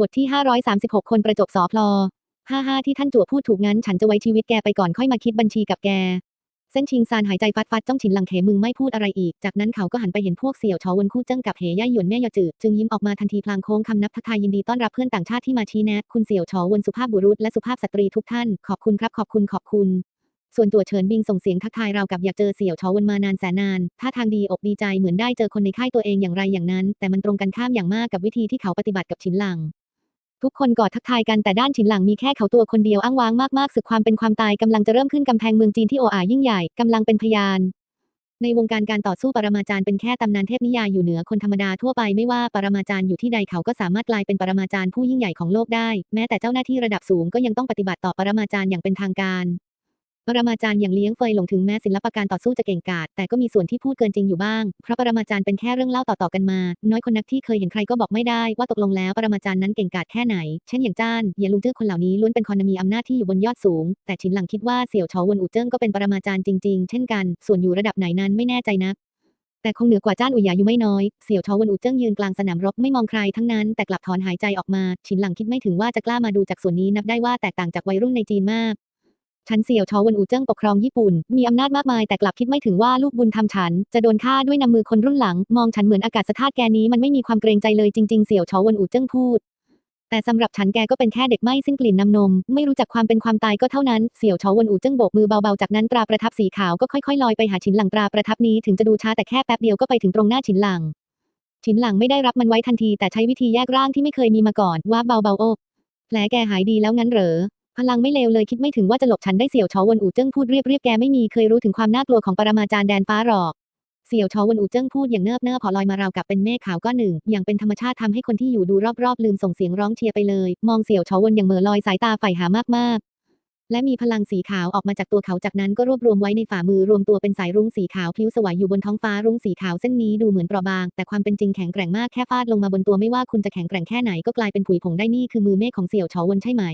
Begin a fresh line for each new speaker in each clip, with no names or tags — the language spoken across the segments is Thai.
บทที่ 536 คนประจบสอพลอห้าห้าที่ท่านจั่วพูดถูกงั้น ฉันจะไว้ชีวิตแกไปก่อนค่อยมาคิดบัญชีกับแก เส้นชิงซานหายใจฟัดฟัดจ้องฉินหลังเขมึงไม่พูดอะไรอีก จากนั้นเขาก็หันไปเห็นพวกเสี่ยวชอวนคู่เจิ้งกับเหย่าหยวนแม่ยอจืดจึงยิ้มออกมาทันทีพลางโค้งคำนับทักทายยินดีต้อนรับเพื่อนต่างชาติที่มาชี้แนะคุณเสี่ยวชอวนสุภาพบุรุษและสุภาพสตรีทุกท่าน ขอบคุณครับขอบคุณขอบคุณส่วนตัวเฉินบิงส่งเสียงทักทายเรากับอยากเจอเสี่ยวชอวนมานานแสนนาน ท่าทางดีอกดีใจเหมือนได้เจอคนในค่ายตัวเองอย่างไรอย่างนั้น แต่มันตรงกันข้ามอย่างมากกับวิธีที่เขาปฏิบัติกับฉินหลัง ทุกคนกอดทักทายกันแต่ด้านฉินหลังมีแค่เขาตัวคนเดียวอ้างว้างมากๆสึกความเป็นความตายกำลังจะเริ่มขึ้นกำแพงเมืองจีนที่โออายิ่งใหญ่กำลังเป็นพยาน ในวงการการต่อสู้ปรมาจารย์เป็นแค่ตำนานเทพนิยายอยู่เหนือคนธรรมดาทั่วไปไม่ว่าปรมาจารย์อยู่ที่ใดเขาก็สามารถกลายเป็นปรมาจารย์ผู้ยิ่งใหญ่ของโลกได้ แม้แต่เจ้าหน้าที่ระดับสูงก็ยังต้องปฏิบัติต่อปรมาจารย์อย่างเป็นทางการ ปรมาจารย์อย่างเลี้ยงเฟยหลงถึงแม้ศิลปการต่อสู้จะเก่งกาจแต่ก็มีส่วนที่พูดเกินจริงอยู่บ้าง เพราะปรมาจารย์เป็นแค่เรื่องเล่าต่อๆกันมา น้อยคนนักที่เคยเห็นใครก็บอกไม่ได้ว่าตกลงแล้วปรมาจารย์นั้นเก่งกาจแค่ไหน เช่นอย่างจ้านเยลุงจื้อคนเหล่านี้ล้วนเป็นคนมีอำนาจที่อยู่บนยอดสูง แต่ฉินหลังคิดว่าเสี่ยวชอวนอู่เจิ้งก็เป็นปรมาจารย์จริงๆ เช่นกัน ส่วนอยู่ระดับไหนนั้นไม่แน่ใจนักแต่คงเหนือกว่าจ้านอุยหยาอยู่ไม่น้อย เสี่ยวชอวนอูเจิ้งยืนกลางสนามรบไม่มองใครทั้งนั้น แต่กลับถอนหายใจออกมาฉินหลังคิดไม่ถึงว่าจะกล้ามาดูจากส่วนนี้นับได้ว่าแตกต่างจากวัยรุ่นในจีนมาก ฉันเสี่ยวชอวนอูเจิ้งปกครองญี่ปุ่น มีอำนาจมากมายแต่กลับคิดไม่ถึงว่าลูกบุญทำฉัน จะโดนฆ่าด้วยนำมือคนรุ่นหลัง มองฉันเหมือนอากาศธาตุแกนี้มันไม่มีความเกรงใจเลยจริงๆเสี่ยวชอวนอูเจิ้งพูด แต่สำหรับฉันแกก็เป็นแค่เด็กไม่สิ้นกลิ่นน้ำนม ไม่รู้จักความเป็นความตายก็เท่านั้นเสี่ยวชอวนอูเจิ้งโบกมือเบาๆจากนั้นตราประทับสีขาวก็ค่อยๆลอยไปหาฉินหลังตราประทับนี้ถึงจะดูช้าแต่แค่แป๊บเดียวก็ไปถึงตรงหน้าฉินหลังฉินหลังไม่ได้รับมันไว้ทันทีแต่ใช้วิธีแยกร่างที่ไม่เคยมีมาก่อนว่าเบาๆโอ้แผลแกหายดีแล้วงั้นเหรอ พลังไม่เลวเลยคิดไม่ถึงว่าจะหลบฉันได้เสี่ยวชอวนอูเจิ้งพูดเรียบเรียบแกไม่มีเคยรู้ถึงความน่ากลัวของปรมาจารย์แดนฟ้าหรอก เสี่ยวชอวนอูเจิ้งพูดอย่างเนิบเนิบพอลอยมาราวกับเป็นเมฆขาวก้อนหนึ่ง อย่างเป็นธรรมชาติทำให้คนที่อยู่ดูรอบๆลืมส่งเสียงร้องเชียร์ไปเลย มองเสี่ยวชอวนอย่างเหม่อลอยสายตาใฝ่หามากๆและมีพลังสีขาวออกมาจากตัวเขาจากนั้นก็รวบรวมไว้ในฝ่ามือรวมตัวเป็นสายรุ้งสีขาวพลิ้วสวยอยู่บนท้องฟ้ารุ้งสีขาวเส้นนี้ดูเหมือนเปราะบาง แต่ความเป็นจริงแข็งแกร่งมากแค่ฟาดลงมาบนตัวไม่ว่าคุณจะแข็งแกร่งแค่ไหนก็กลายเป็นผุยผงได้นี่คือมือเมฆของเสี่ยวชอวนใช่ไหม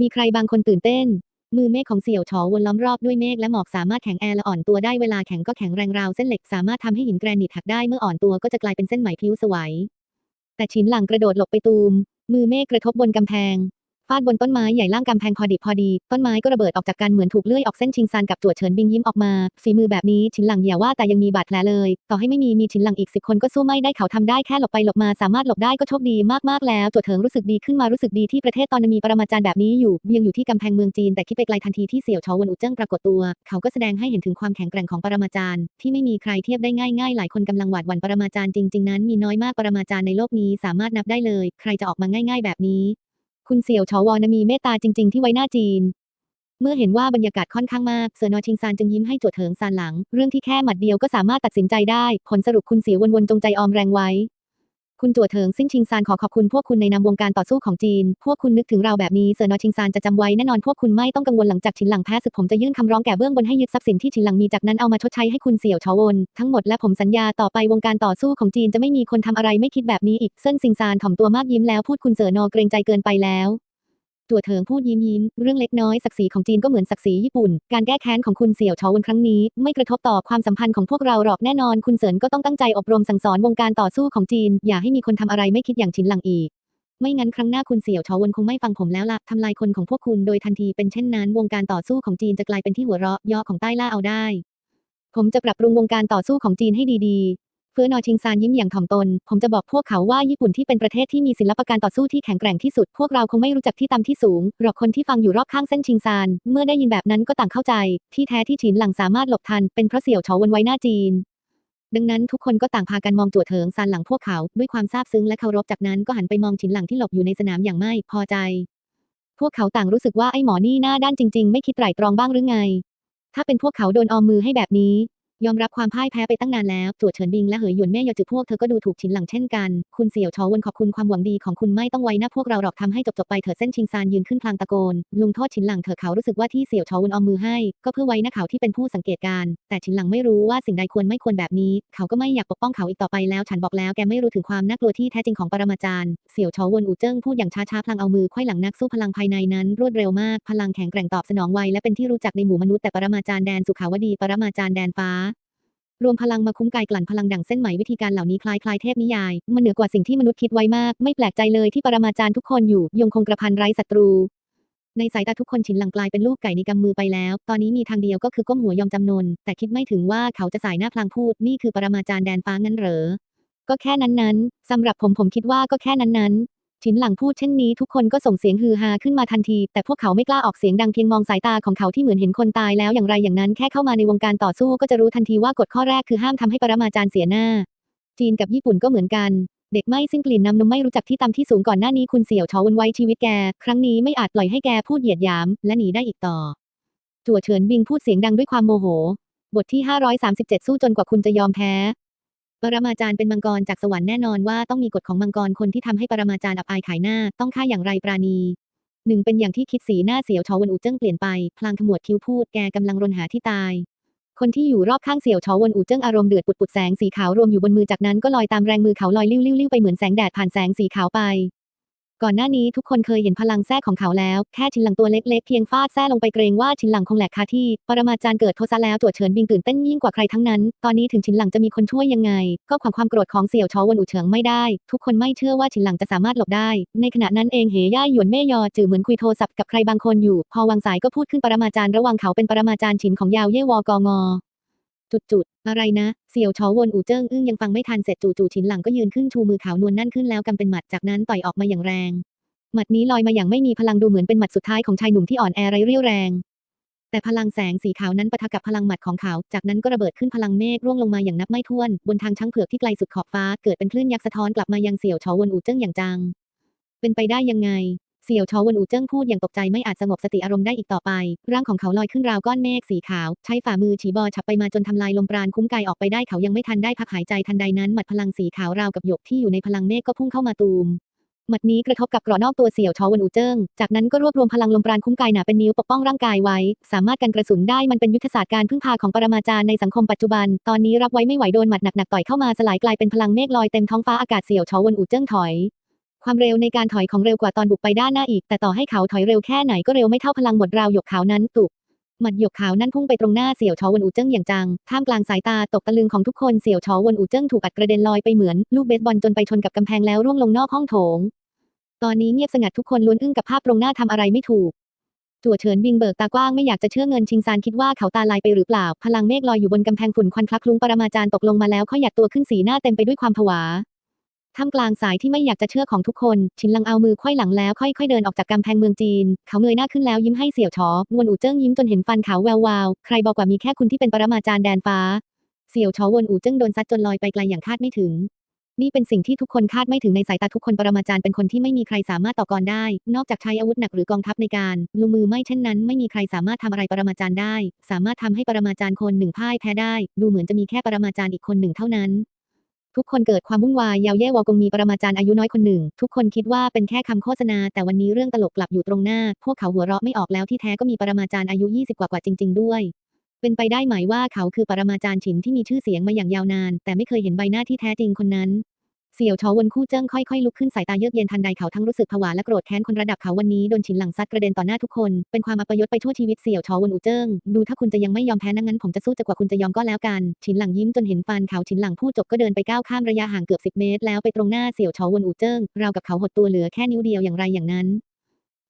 มีใครบางคนตื่นเต้น มือเมฆของเสี่ยวฉอวนล้อมรอบด้วยเมฆและหมอกสามารถแข็งแอร์และอ่อนตัวได้เวลาแข็งก็แข็งแรงราวเส้นเหล็กสามารถทำให้หินแกรนิตหักได้เมื่ออ่อนตัวก็จะกลายเป็นเส้นไหมพิ้วสวายแต่ชินหลังกระโดดหลบไปตูม มือเมฆกระทบบนกำแพง ฟาดบนต้นไม้ใหญ่ล่างกำแพงพอดิบพอดี ต้นไม้ก็ระเบิดออกจากกันเหมือนถูกเลื่อยออกเส้นชิงซานกับจวดเฉินบิงยิ้มออกมา ฝีมือแบบนี้ฉินหลังอย่าว่าแต่ยังมีบาดแผลเลย ต่อให้ไม่มีมีฉินหลังอีกสิบคนก็สู้ไม่ได้เขาทำได้แค่หลบไปหลบมาสามารถหลบได้ก็โชคดีมากๆแล้วจวดเถิงรู้สึกดีขึ้นมารู้สึกดีที่ประเทศตอนนั้มีปรมาจารย์แบบนี้อยู่ ยังอยู่ที่กำแพงเมืองจีนแต่คิดไปไกลทันทีที่เสี่ยวชอวนอูเจิ้งปรากฏตัว เขาก็แสดงให้เห็นถึงความแข็งแกร่งของปรมาจารย์ที่ไม่มีใครเทียบได้ง่ายๆ หลายคนกำลังหวาดหวั่นปรมาจารย์จริงๆนั้นมีน้อยมากปรมาจารย์ในโลกนี้สามารถนับได้เลย ใครจะออกมาง่าย ๆ แบบนี้ คุณเสี่ยวเฉาวอนมีเมตตาจริง ๆ ที่ไว้หน้าจีน เมื่อเห็นว่าบรรยากาศค่อนข้างมาก เสือนอชิงซานจึงยิ้มให้จวดเถิงซานหลัง เรื่องที่แค่หมัดเดียวก็สามารถตัดสินใจได้ ผลสรุปคุณเสียวนๆจงใจออมแรงไว้ คุณจวเถิงซิ่งชิงซานขอขอบคุณพวกคุณในนามวงการต่อสู้ของจีน พวกคุณนึกถึงเราแบบนี้เสือนอชิงซานจะจำไว้แน่นอนพวกคุณไม่ต้องกังวลหลังจากชินหลังแพ้ศึกผมจะยื่นคำร้องแก่เบื้องบนให้ยึดทรัพย์สินที่ชินหลังมีจากนั้นเอามาชดใช้ให้คุณเสี่ยวเฉาวนทั้งหมดและผมสัญญาต่อไปวงการต่อสู้ของจีนจะไม่มีคนทำอะไรไม่คิดแบบนี้อีกเซินซิงซานถ่อมตัวมากยิ้มแล้วพูดคุณเสือนอเกรงใจเกินไปแล้ว ตัวเถิงพูดยิ้มยิ้ม เรื่องเล็กน้อยศักดิ์ศรีของจีนก็เหมือนศักดิ์ศรีญี่ปุ่น การแก้แค้นของคุณเสี่ยวชอวนครั้งนี้ ไม่กระทบต่อความสัมพันธ์ของพวกเราหรอกแน่นอน คุณเสินก็ต้องตั้งใจอบรมสั่งสอนวงการต่อสู้ของจีน อย่าให้มีคนทำอะไรไม่คิดอย่างฉินหลังอีกไม่งั้นครั้งหน้าคุณเสี่ยวชอวนคงไม่ฟังผมแล้วล่ะทำลายคนของพวกคุณโดยทันทีเป็นเช่นนั้น วงการต่อสู้ของจีนจะกลายเป็นที่หัวเราะเย่อของใต้ล่าเอาได้ ผมจะปรับปรุงวงการต่อสู้ของจีนให้ดีๆ เฟื่อนอชิงซานยิ้มอย่างถ่อมตน ผมจะบอกพวกเขาว่าญี่ปุ่นที่เป็นประเทศที่มีศิลปะการต่อสู้ที่แข็งแกร่งที่สุด พวกเราคงไม่รู้จักที่ต่ำที่สูง หรอกคนที่ฟังอยู่รอบข้างเส้นชิงซาน เมื่อได้ยินแบบนั้นก็ต่างเข้าใจ ที่แท้ที่ฉินหลังสามารถหลบทัน เป็นเพราะเสี่ยวเฉาวนไว้หน้าจีน ดังนั้นทุกคนก็ต่างพากันมองจั่วเถิงซานหลังพวกเขา ด้วยความซาบซึ้งและเคารพ จากนั้นก็หันไปมองฉินหลังที่หลบอยู่ในสนามอย่างไม่พอใจ พวกเขาต่างรู้สึกว่าไอ้หมอนี่หน้าด้านจริง ๆ ไม่คิดไตร่ตรองบ้างหรือไง ถ้าเป็นพวกเขาโดนออมมือให้แบบนี้ ยอมรับความพ่ายแพ้ไปตั้งนานแล้วจวดเฉินบิงและเหยหยวนแม่ยอจือพวกเธอก็ดูถูกฉินหลังเช่นกัน คุณเสี่ยวชอวนขอบคุณความหวังดีของคุณไม่ต้องไว้หน้าพวกเราหรอกทำให้จบๆไปเถิดเส้นชิงซานยืนขึ้นพลางตะโกน ลุงโทษฉินหลังเถอะเขารู้สึกว่าที่เสี่ยวชอวนออมมือให้ ก็เพื่อไว้หน้าเขาที่เป็นผู้สังเกตการ แต่ฉินหลังไม่รู้ว่าสิ่งใดควรไม่ควรแบบนี้ เขาก็ไม่อยากปกป้องเขาอีกต่อไปแล้ว ฉันบอกแล้วแกไม่รู้ถึงความน่ากลัวที่แท้จริงของปรมาจารย์เสี่ยวชอวนอูเจิ้งพูดอย่างช้าๆพลางเอามือไขว้หลังนักสู้พลังภายในนั้นรวดเร็วมาก พลังแข็งแกร่งตอบสนองไวและเป็นที่รู้จักในหมู่มนุษย์แต่ปรมาจารย์แดนสุขาวดีปรมาจารย์แดนฟ้า รวมพลังมาคุ้มกายกลั่นพลังดั่งเส้นไหมวิธีการเหล่านี้คล้ายคลายเทพนิยาย มันเหนือกว่าสิ่งที่มนุษย์คิดไว้มาก ไม่แปลกใจเลยที่ปรมาจารย์ทุกคนอยู่ ยงคงกระพันไร้ศัตรู ในสายตาทุกคนฉินหลังกลายเป็นลูกไก่ในกำมือไปแล้ว ตอนนี้มีทางเดียวก็คือก้มหัวยอมจำนน แต่คิดไม่ถึงว่าเขาจะสายหน้าพลางพูดนี่คือปรมาจารย์แดนฟ้างั้นเหรอก็แค่นั้นๆสำหรับผมผมคิดว่าก็แค่นั้นๆ ฉินหลังพูดเช่นนี้ทุกคนก็ส่งเสียงฮือฮาขึ้นมาทันที แต่พวกเขาไม่กล้าออกเสียงดังเพียงมองสายตาของเขาที่เหมือนเห็นคนตายแล้วอย่างไรอย่างนั้นแค่เข้ามาในวงการต่อสู้ก็จะรู้ทันทีว่ากฎข้อแรกคือห้ามทำให้ปรมาจารย์เสียหน้า จีนกับญี่ปุ่นก็เหมือนกัน เด็กไม่สิ้นกลิ่นน้ำนมไม่รู้จักที่ต่ำที่สูงก่อนหน้านี้คุณเสี่ยวชอวนไว้ชีวิตแก ครั้งนี้ไม่อาจปล่อยให้แกพูดเหยียดหยาม และหนีได้อีกต่อ จั่วเฉินบิงพูดเสียงดังด้วยความโมโห บทที่ 537 สู้จนกว่าคุณจะยอมแพ้ ปรมาจารย์เป็นมังกรจากสวรรค์แน่นอนว่าต้องมีกฎของมังกรคนที่ทำให้ปรมาจารย์อับอายขายหน้า ต้องฆ่าอย่างไรปราณีหนึ่งเป็นอย่างที่คิดสีหน้าเสียวชอวนอูเจิ้งเปลี่ยนไป พลางขมวดคิ้วพูดแกกำลังรนหาที่ตาย คนที่อยู่รอบข้างเสี่ยวชอวนอูเจิ้งอารมณ์เดือดปุดปุดแสงสีขาวรวมอยู่บนมือจากนั้นก็ลอยตามแรงมือเขาลอยลิ้วลิ้วลิ้วไปเหมือนแสงแดดผ่านแสงสีขาวไป ก่อนหน้านี้ทุกคนเคยเห็นพลังแท้ของเขาแล้ว แค่ชิ้นหลังตัวเล็กๆ เพียงฟาดแท้ลงไปเกรงว่าชิ้นหลังคงแหลกคาที่ ปรมาจารย์เกิดโทสะแล้วตัวเฉินบิงตื่นเต้นยิ่งกว่าใครทั้งนั้น ตอนนี้ถึงชิ้นหลังจะมีคนช่วยยังไง ก็ขวางความโกรธของเสี่ยวชอวนอูเฉิงไม่ได้ ทุกคนไม่เชื่อว่าชิ้นหลังจะสามารถหลบได้ ในขณะนั้นเองเหย่าหยวนเม่ยอจือเหมือนคุยโทรศัพท์กับใครบางคนอยู่ พอวางสายก็พูดขึ้นปรมาจารย์ระว่างเขาเป็นปรมาจารย์ฉินของยาวเย่วอกองอจุด อะไรนะ เสี่ยวชอวนอูเจิ้งอึ้งยังฟังไม่ทันเสร็จจู่ๆฉินหลังก็ยืนขึ้นชูมือขาวนวลนั่นขึ้นแล้วกำเป็นหมัดจากนั้นต่อยออกมาอย่างแรง หมัดนี้ลอยมาอย่างไม่มีพลังดูเหมือนเป็นหมัดสุดท้ายของชายหนุ่มที่อ่อนแอไร้เรี่ยวแรง แต่พลังแสงสีขาวนั้นปะทะกับพลังหมัดของเขา จากนั้นก็ระเบิดขึ้นพลังเมฆร่วงลงมาอย่างนับไม่ถ้วน บนทางช้างเผือกที่ไกลสุดขอบฟ้าเกิดเป็นคลื่นยักษ์สะท้อนกลับมายังเสี่ยวชอวนอูเจิ้งอย่างจัง เป็นไปได้ยังไง เสี่ยวชอวนอูเจิ้งพูดอย่างตกใจไม่อาจสงบสติอารมณ์ได้อีกต่อไป ร่างของเขาลอยขึ้นราวก้อนเมฆสีขาว ใช้ฝ่ามือฉีบอฉับไปมาจนทำลายลมปราณคุ้มกายออกไปได้เขายังไม่ทันได้พักหายใจทันใดนั้นหมัดพลังสีขาวราวกับหยกที่อยู่ในพลังเมฆก็พุ่งเข้ามาตูมหมัดนี้กระทบกับกราะนอกตัวเสี่ยวชอวนอูเจิ้ง จากนั้นก็รวบรวมพลังลมปราณคุ้มกายหนาเป็นนิ้วปกป้องร่างกายไว้ สามารถกันกระสุนได้มันเป็นยุทธศาสตร์การพึ่งพาของปรมาจารย์ในสังคมปัจจุบัน ตอนนี้รับไว้ไม่ไหวโดนหมัดหนักๆต่อยเข้ามาสลายกลายเป็นพลังเมฆลอยเต็มท้องฟ้าอากาศเสี่ยวชอวนอูเจิ้งถอย ความเร็วในการถอยของเร็วกว่าตอนบุกไปด้านหน้าอีก แต่ต่อให้เขาถอยเร็วแค่ไหนก็เร็วไม่เท่าพลังหมดราวหยกขาวนั้นตุกหมัดหยกขาวนั้นพุ่งไปตรงหน้าเสี่ยวชอวนอูเจิ้งอย่างจัง ท่ามกลางสายตาตกตะลึงของทุกคนเสี่ยวชอวนอูเจิ้งถูกอัดกระเด็นลอยไปเหมือนลูกเบสบอลจนไปชนกับกำแพงแล้วร่วงลงนอกห้องโถง ตอนนี้เงียบสงัดทุกคนล้วนอึ้งกับภาพตรงหน้าทำอะไรไม่ถูกจั่วเฉินบิงเบิกตากว้างไม่อยากจะเชื่อเงินชิงซานคิดว่าเขาตาลายไปหรือเปล่า พลังเมฆลอยอยู่บนกำแพงฝุ่นควันคลักคลุ้งปรมาจารย์ตกลงมาแล้วเขาหยัดตัวขึ้นสีหน้าเต็มไปด้วยความผวา ท่ามกลางสายที่ไม่อยากจะเชื่อของทุกคน ชินลังเอามือไขว้หลังแล้วค่อยๆเดินออกจากกำแพงเมืองจีน เขาเงยหน้าขึ้นแล้วยิ้มให้เสี่ยวชอมวนอู่เจิ้งยิ้มจนเห็นฟันขาวแวววาวใครบอกว่ามีแค่คุณที่เป็นปรมาจารย์แดนฟ้า เสี่ยวชอวนอู่เจิ้งโดนซัดจนลอยไปไกลอย่างคาดไม่ถึง นี่เป็นสิ่งที่ทุกคนคาดไม่ถึงในสายตาทุกคนปรมาจารย์เป็นคนที่ไม่มีใครสามารถต่อกรได้ นอกจากใช้อาวุธหนักหรือกองทัพในการลงมือไม่เช่นนั้น ไม่มีใครสามารถทำอะไรปรมาจารย์ได้ สามารถทำให้ปรมาจารย์คนหนึ่งพ่ายแพ้ได้ ดูเหมือนจะมีแค่ปรมาจารย์อีกคนหนึ่งเท่านั้น ทุกคนเกิดความวุ่นวายยาวแย่วอกงมีปรมาจารย์อายุน้อยคนหนึ่ง ทุกคนคิดว่าเป็นแค่คำโฆษณา แต่วันนี้เรื่องตลกกลับอยู่ตรงหน้า พวกเขาหัวเราะไม่ออกแล้วที่แท้ก็มีปรมาจารย์อายุ 20 กว่ากว่าจริง ๆ ด้วย เป็นไปได้ไหมว่าเขาคือปรมาจารย์ฉินที่มีชื่อเสียงมาอย่างยาวนาน แต่ไม่เคยเห็นใบหน้าที่แท้จริงคนนั้น เสี่ยวชอวนคู่เจิ้งค่อยๆลุกขึ้นสายตาเยือกเย็นทันใดเขาทั้งรู้สึกผวาและโกรธแค้นคนระดับเขาวันนี้โดนฉินหลังซัดกระเด็นต่อหน้าทุกคน เป็นความอัปยศไปทั่วชีวิตเสี่ยวชอวนอูเจิ้งดูถ้าคุณจะยังไม่ยอมแพ้นั่งงั้นผมจะสู้จนกว่าคุณจะยอมก็แล้วกัน ฉินหลังยิ้มจนเห็นฟันเขาฉินหลังพูดจบก็เดินไปก้าวข้ามระยะห่างเกือบ10เมตร แล้วไปตรงหน้าเสี่ยวชอวนอูเจิ้งเรากับเขาหดตัวเหลือแค่นิ้วเดียวอย่างไรอย่างนั้น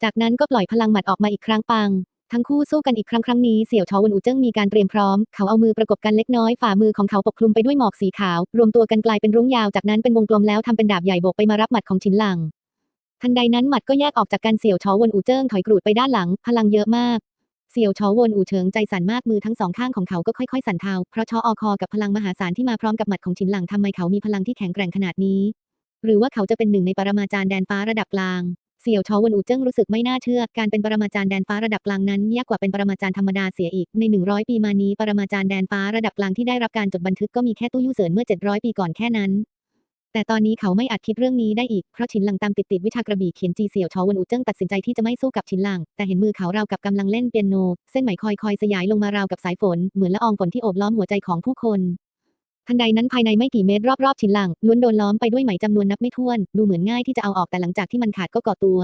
จากนั้นก็ปล่อยพลังหมัดออกมาอีกครั้งปัง ทั้งคู่สู้กันอีกครั้งครั้งนี้เสี่ยวชอวนอูเจิ้งมีการเตรียมพร้อม เขาเอามือประกบกันเล็กน้อยฝ่ามือของเขาปกคลุมไปด้วยหมอกสีขาว รวมตัวกันกลายเป็นรุ้งยาวจากนั้นเป็นวงกลมแล้วทำเป็นดาบใหญ่โบกไปมารับหมัดของฉินหลัง ทันใดนั้นหมัดก็แยกออกจากกันเสี่ยวชอวนอูเจิ้งถอยกรูดไปด้านหลัง พลังเยอะมากเสี่ยวชอวนอูเฉิงใจสั่นมากมือทั้งสองข้างของเขาก็ค่อยๆ สั่นเทาเพราะชออคอกับพลังมหาศาลที่มาพร้อมกับหมัดของฉินหลังทำไมเขามีพลังที่แข็งแกร่งขนาดนี้ หรือว่าเขาจะเป็นหนึ่งในปรมาจารย์แดนฟ้าระดับกลาง เสี่ยวชอวนอูเจิ้งรู้สึกไม่น่าเชื่อ การเป็นปรมาจารย์แดนฟ้าระดับกลางนั้นยากกว่าเป็นปรมาจารย์ธรรมดาเสียอีก ใน 100 ปีมานี้ปรมาจารย์แดนฟ้าระดับกลางที่ได้รับการจดบันทึกก็มีแค่ตู้ยู่เสินเมื่อ 700 ปีก่อนแค่นั้น แต่ตอนนี้เขาไม่อาจคิดเรื่องนี้ได้อีก เพราะฉินหลังตามติดติดวิชากระบี่เขียนจีเสี่ยวชอวนอูเจิ้งตัดสินใจที่จะไม่สู้กับฉินหลัง แต่เห็นมือเขาราวกับกำลังเล่นเปียโน เส้นไหมคอยคอยสยายลงมาราวกับสายฝน เหมือนละอองฝนที่โอบล้อมหัวใจของผู้คน ทันใดนั้นภายในไม่กี่เมตรรอบๆฉินหลังล้วนโดนล้อมไปด้วยไหมจำนวนนับไม่ถ้วน ดูเหมือนง่ายที่จะเอาออกแต่หลังจากที่มันขาดก็ก่อตัว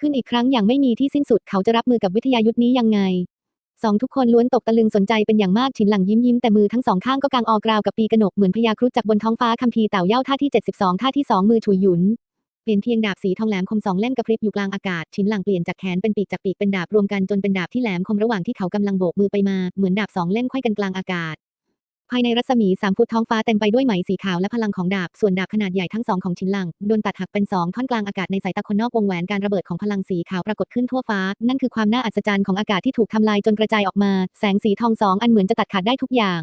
ขึ้นอีกครั้งอย่างไม่มีที่สิ้นสุดเขาจะรับมือกับวิทยายุทธนี้ยังไงสองทุกคนล้วนตกตะลึงสนใจเป็นอย่างมากฉินหลังยิ้มยิ้มแต่มือทั้งสองข้างก็กางออกราวกับปีกระหนกเหมือนพญาครุฑจากบนท้องฟ้าคัมภีร์เต่าเย่าท่าที่ 72 ท่าที่สองมือฉุยหยุนเปลี่ยนเพียงดาบสีทองแหลมคมสองเล่มกระพริบอยู่กลางอากาศฉินหลังเปลี่ยนจากแขนเป็นปีกจากปีกเป็นดาบรวมกันจนเป็นดาบที่แหลมคมระหว่างที่เขากำลังโบกมือไปมาเหมือนดาบสองเล่มไขว้กันกลางอากาศ ภายในรัศมีสามฟุตท้องฟ้าเต็มไปด้วยไหมสีขาวและพลังของดาบ ส่วนดาบขนาดใหญ่ทั้งสองของชินหลังโดนตัดหักเป็นสองท่อนกลางอากาศในสายตาคนนอกวงแหวนการระเบิดของพลังสีขาวปรากฏขึ้นทั่วฟ้า นั่นคือความน่าอัศจรรย์ของอากาศที่ถูกทำลายจนกระจายออกมา แสงสีทองสองอันเหมือนจะตัดขาดได้ทุกอย่าง